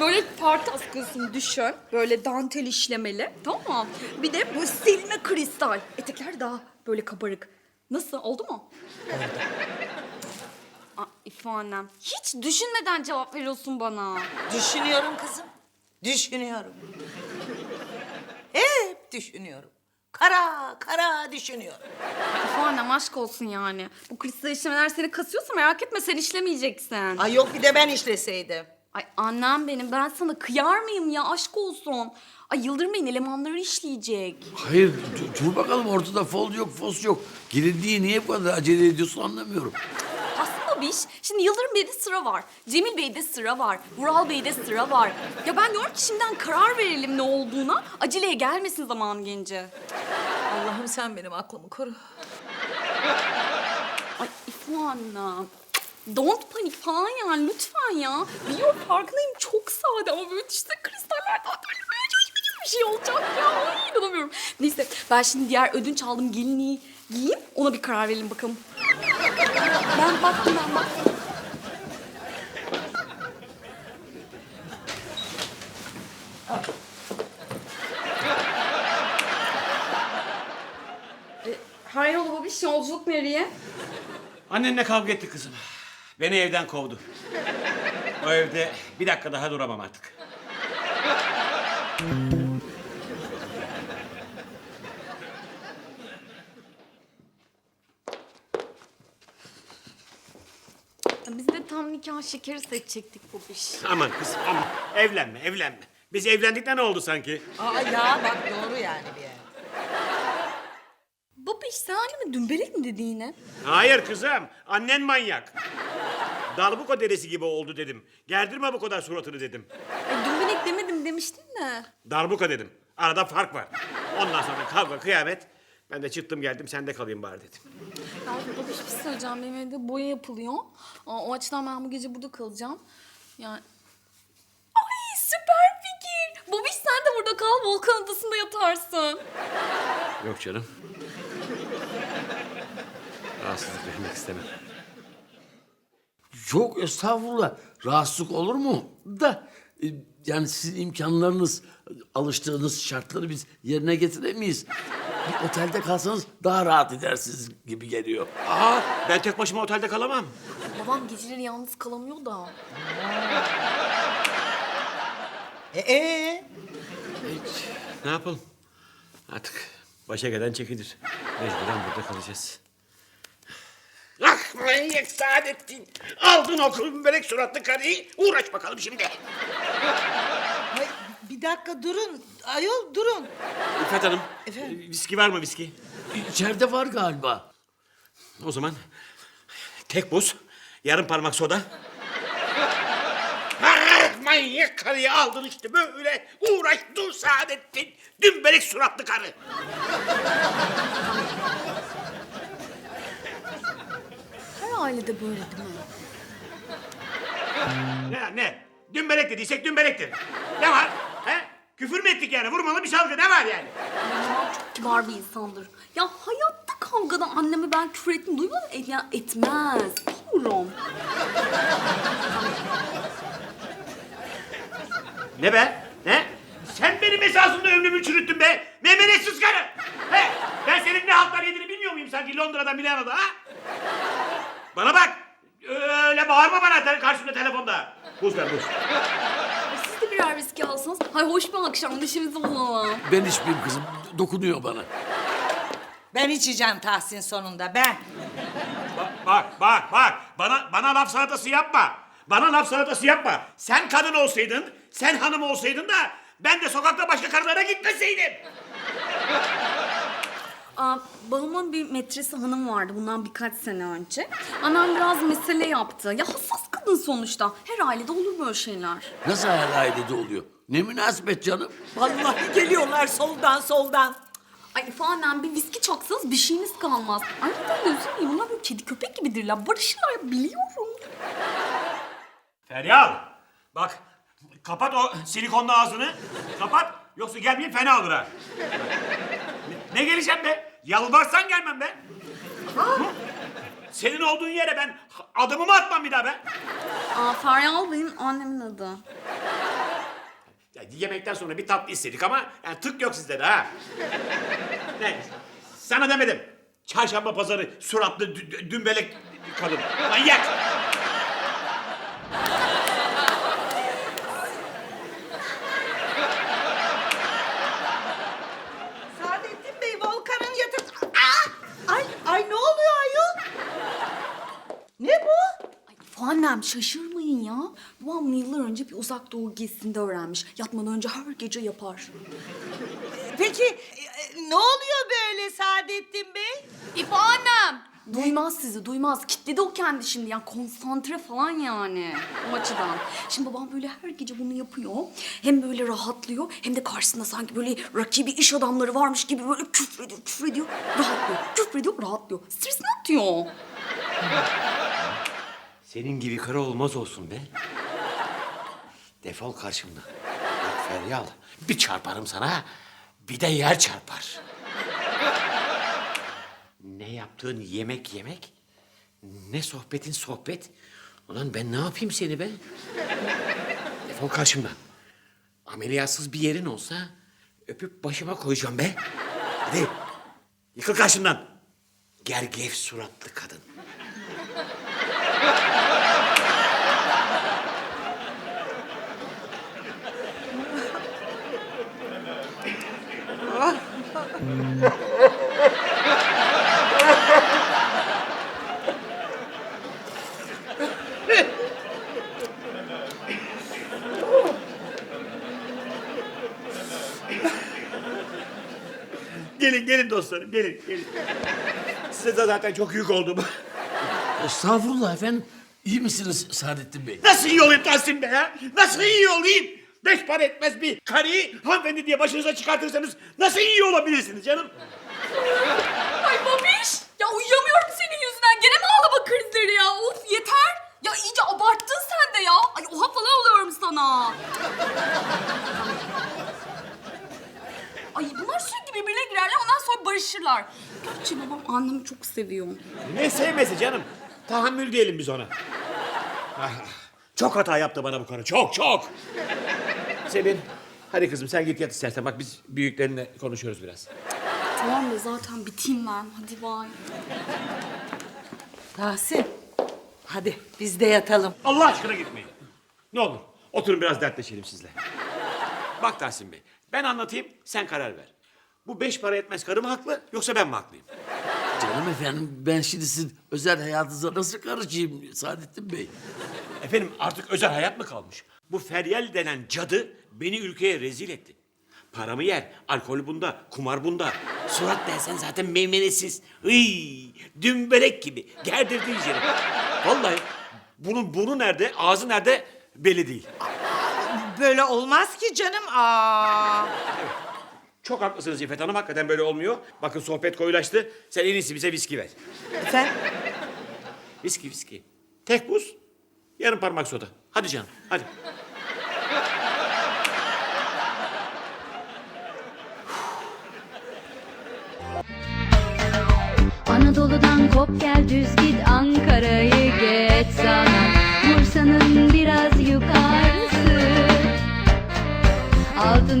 Böyle parti askısını düşün. Böyle dantel işlemeli. Tamam mı? Bir de bu silme kristal. Etekler daha böyle kabarık. Nasıl? Oldu mu? Aa, İfa annem. Hiç düşünmeden cevap veriyorsun bana. Düşünüyorum kızım. Düşünüyorum. Hep düşünüyorum. Kara kara düşünüyorum. İfa annem aşk olsun yani. Bu kristal işlemeler seni kasıyorsa merak etme sen işlemeyeceksin. Ay yok bir de ben işleseydim. Ay annem benim ben sana kıyar mıyım ya aşk olsun. Ay Yıldırım Bey'in elemanları işleyecek. Hayır dur, dur bakalım ortada fol yok fos yok. Gelindiği niye bu kadar acele ediyorsun anlamıyorum. Aslında bir iş. Şimdi Yıldırım Bey'de sıra var. Cemil Bey'de sıra var. Vural Bey'de sıra var. Ya ben diyorum ki şimdiden karar verelim ne olduğuna. Aceleye gelmesin zaman gelince. Allah'ım sen benim aklımı koru. Ay İfu anne. Don't panik falan yani lütfen ya. Biliyorum farkındayım çok sade ama böyle işte kristallerden böyle böyle bir şey olacak ya. Ay inanamıyorum. Neyse ben şimdi diğer ödünç aldığım gelinliği giyeyim ona bir karar verelim bakalım. Ben baktım ben baktım. E, Hayrola babiş yolculuk nereye? Annenle kavga etti kızım. Beni evden kovdu. O evde bir dakika daha duramam artık. Biz de tam nikah şekeri seçecektik babiş. Aman kızım aman. Evlenme evlenme. Biz evlendik de ne oldu sanki? Aa ya bak doğru yani bir yer. Babiş sen anneme dümbelek mi dedi yine? Hayır kızım. Annen manyak. Darbuka deresi gibi oldu dedim. Gerdirme bu kadar suratını dedim. E, dümbelek demedim demiştin de. Darbuka dedim. Arada fark var. Ondan sonra kavga kıyamet. Ben de çıktım geldim sende kalayım bari dedim. Ya babiş bir şey söyleyeceğim benim evde boya yapılıyor. Aa, O açıdan ben bu gece burada kalacağım. Yani... Ay süper fikir. Babiş sen de burada kal Volkan Adası'nda yatarsın. Yok canım. Rahatsızlık vermek istemem. Yok estağfurullah. Rahatsızlık olur mu? Da e, yani sizin imkanlarınız, alıştığınız şartları biz yerine getiremeyiz. Bir otelde kalsanız daha rahat edersiniz gibi geliyor. Aa, ben tek başıma otelde kalamam. Babam geceleri yalnız kalamıyor da. E, ee? Ne yapalım? Artık başa gelen çekilir. Mecburen burada kalacağız. Ah manyak Saadettin. Aldın o börek suratlı karıyı. Uğraş bakalım şimdi. Ay, bir dakika durun. Ayol durun. İffet Hanım. Efendim? e, Viski var mı viski? İçeride var galiba. O zaman tek buz, yarım parmak soda. Ah, manyak karıyı aldın işte böyle. Uğraş dur Saadettin. Dümbelek suratlı karı. Her ailede böyle değil mi? Ne ne? Dümbelek dediysek dümbelektir. Ne var? He? Küfür mü ettik yani? Vurmalı bir şalgı ne var yani? Babam çok kibar bir insandır. Ya hayatta kavgada anneme ben küfür ettim duymadın mı? Et, ya, etmez. Bilmiyorum. Ne be? Ne? Sen benim esasında ömrümü çürüttün be. Memeletsiz karı. He? Ben senin ne haltlar yediğini bilmiyor muyum sanki Londra'da Milano'da ha? Bana bak. Öyle bağırma bana te- karşımda telefonda. Buz ver buz. Siz de birer viski alsanız. Hay hoş bir akşam neşemizi bulalım. Ben içmeyeyim kızım. Dokunuyor bana. Ben içeceğim Tahsin sonunda ben. Bak bak bak bak. Bana bana laf salatası yapma. Bana laf salatası yapma. Sen kadın olsaydın, sen hanım olsaydın da ben de sokakta başka karılara gitmeseydim. Aa, babamın bir metresi hanım vardı bundan birkaç sene önce. Annem biraz mesele yaptı. Ya hassas kadın sonuçta. Her ailede olur böyle şeyler. Nasıl her ailede oluyor? Ne münasebet canım? Vallahi geliyorlar soldan soldan. Ay İfa annem bir viski çaksanız bir şeyiniz kalmaz. Anneden de üzülmeyin. Bunlar böyle kedi köpek gibidirler. Barışırlar ya, biliyorum. Feryal. Bak kapat o silikonlu ağzını. Kapat. Yoksa gelmeyeyim fena olur ha. Ne, ne geleceğim be? Yalvarsan gelmem be. Senin olduğun yere ben adımımı atmam bir daha be. Aa, Feryal benim annemin adı. yemekten sonra bir tatlı istedik ama yani tık yok sizde de ha. ne? Sana demedim. Çarşamba pazarı suratlı dü- dü- dümbelek kadın. Manyak. Saadettin Bey Volkan'ın yatak... Aa! Ay, ay ne oluyor ayol? Ne bu? Annem şaşırmayın ya. Babam bunu yıllar önce bir uzak doğu gezisinde öğrenmiş. Yatmadan önce her gece yapar. Peki e, ne oluyor böyle Saadettin Bey? İfa annem. Duymaz sizi, duymaz. Kitledi o kendi şimdi. Yani konsantre falan yani. O açıdan. Şimdi babam böyle her gece bunu yapıyor. Hem böyle rahatlıyor hem de karşısında sanki böyle rakibi iş adamları varmış gibi böyle küfrediyor, küfrediyor, rahatlıyor. Küfrediyor, rahatlıyor. Stresini atıyor. Senin gibi karı olmaz olsun be. Defol karşımdan. Bak Feryal, bir çarparım sana, bir de yer çarpar. Ne yaptığın yemek yemek, ne sohbetin sohbet. Ulan ben ne yapayım seni be? Defol karşımdan. Ameliyatsız bir yerin olsa öpüp başıma koyacağım be. Hadi yıkıl karşımdan. Gergev suratlı kadın. Gelin gelin dostlarım gelin gelin. Size de zaten çok yük oldum. Estağfurullah efendim. İyi misiniz Saadettin Bey? Nasıl iyi olayım Tahsin Bey ha? Nasıl iyi olayım? Beş para etmez bir karıyı hanımefendi diye başınıza çıkartırsanız nasıl iyi olabilirsiniz canım? Ay babiş! Ya uyuyamıyorum senin yüzünden. Gene mi ağlama krizleri ya? Of yeter! Ya iyice abarttın sen de ya. Ay oha falan oluyorum sana. Ay bunlar sürekli birbirine girerler ondan sonra barışırlar. Gerçi babam annemi çok seviyor. Ne sevmesi canım? Tahammül diyelim biz ona. Ah, Çok hata yaptı bana bu karı. Çok çok. Selin hadi kızım sen git yat istersen. Bak biz büyüklerinle konuşuyoruz biraz. Tamam da zaten biteyim ben. Hadi bay. Tahsin, hadi biz de yatalım. Allah aşkına gitmeyin. Ne olur oturun biraz dertleşelim sizle. Bak Tahsin Bey ben anlatayım sen karar ver. Bu beş para etmez karı mı haklı yoksa ben mi haklıyım? Canım efendim ben şimdi sizin özel hayatınıza nasıl karışayım Saadettin Bey? Efendim artık özel hayat mı kalmış? Bu Feryal denen cadı beni ülkeye rezil etti. Paramı yer, alkol bunda, kumar bunda. Surat dersen zaten meymenetsiz. Iy, dümbelek gibi. Gerdirdi iyice. Vallahi bunun burnu nerede, ağzı nerede belli değil. Böyle olmaz ki canım. Aa. Çok haklısınız İffet Hanım. Hakikaten böyle olmuyor. Bakın sohbet koyulaştı. Sen en iyisi bize viski ver. Efendim? Viski, viski. Tek buz, yarım parmak soda. Hadi canım, hadi. Anadolu'dan kop gel düz git Ankara'yı geç sana Bursa'nın biraz yukarısı Altın